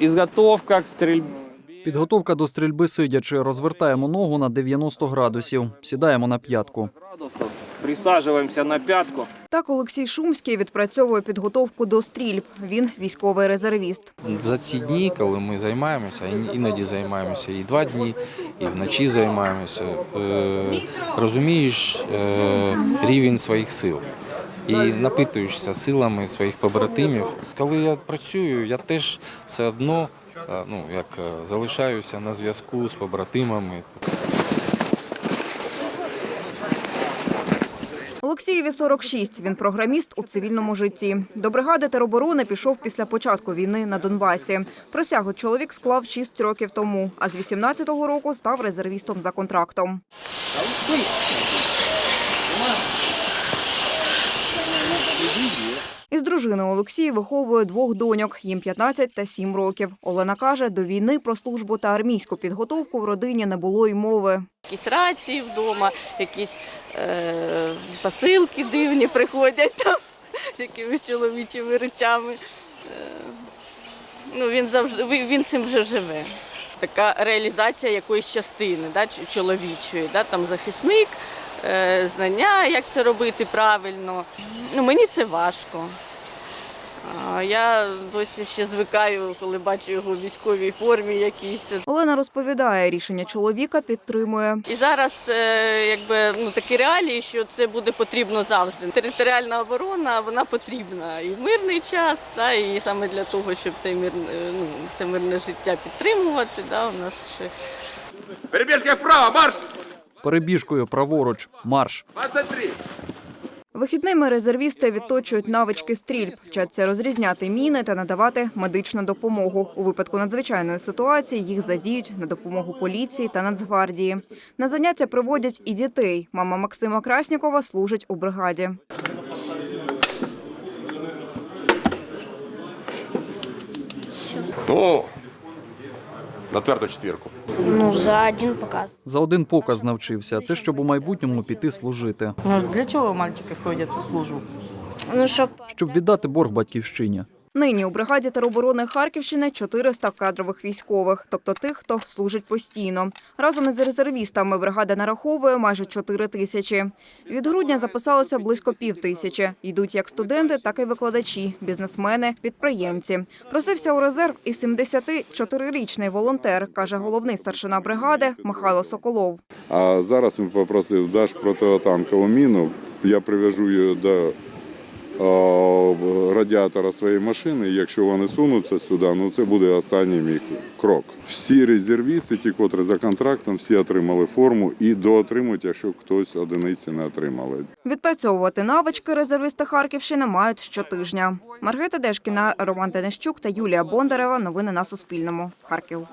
Изготовка к стрельбе. Підготовка до стрільби сидячи. Розвертаємо ногу на 90 градусів. Сідаємо на п'ятку. Присаживаемся на пятку. Так Олексій Шумський відпрацьовує підготовку до стрільб. Він військовий резервіст. За ці дні, коли ми займаємося, іноді займаємося і два дні, і вночі займаємося, е, розумієш е, рівень своїх сил і напитуєшся силами своїх побратимів. Коли я працюю, я теж все одно е, ну, як, е, залишаюся на зв'язку з побратимами. Олексієві 46. Він програміст у цивільному житті. До бригади тероборони пішов після початку війни на Донбасі. Присягу чоловік склав 6 років тому, а з 18-го року став резервістом за контрактом. Із дружиною Олексій виховує двох доньок, їм 15 та 7 років. Олена каже, до війни про службу та армійську підготовку в родині не було й мови. Якісь рації вдома, якісь е, посилки дивні приходять там з якимись чоловічими речами. Е, ну, він, завжди, він він цим вже живе. Така реалізація якоїсь частини да, чоловічої, да, там захисник, е, знання, як це робити правильно. Ну, мені це важко. Я досі ще звикаю, коли бачу його в військовій формі якійсь. Олена розповідає, рішення чоловіка підтримує. І зараз е, якби ну такі реалії, що це буде потрібно завжди. Територіальна оборона вона потрібна і в мирний час, та і саме для того, щоб цей мир е, ну це мирне життя підтримувати. Да, у нас ще Перебежка вправо, марш! Перебіжкою праворуч. Марш. 23. Вихідними резервісти відточують навички стрільб, вчаться розрізняти міни та надавати медичну допомогу. У випадку надзвичайної ситуації їх задіють на допомогу поліції та Нацгвардії. На заняття приводять і дітей. Мама Максима Краснікова служить у бригаді. Ну, на тверду четвірку. Ну, за один показ. За один показ навчився. Це щоб у майбутньому піти служити, Ну, для чого мальчики ходять у службу? Ну, щоб щоб віддати борг батьківщині. Нині у бригаді тероборони Харківщини 400 кадрових військових, тобто тих, хто служить постійно. Разом із резервістами бригада нараховує майже 4 тисячі. Від грудня записалося близько пів тисячі. Йдуть як студенти, так і викладачі, бізнесмени, підприємці. Просився у резерв і 74-річний волонтер, каже головний старшина бригади Михайло Соколов. А зараз він попросив, даш протитанкову міну, я прив'яжу її до радіатора своєї машини. Якщо вони сунуться сюди, ну це буде останній мій крок. Всі резервісти, ті, котрі за контрактом, всі отримали форму і доотримують, якщо хтось одиниці не отримали. Відпрацьовувати навички резервісти Харківщини мають щотижня. Маргарита Дешкіна, Роман Денищук та Юлія Бондарева. Новини на Суспільному. Харків.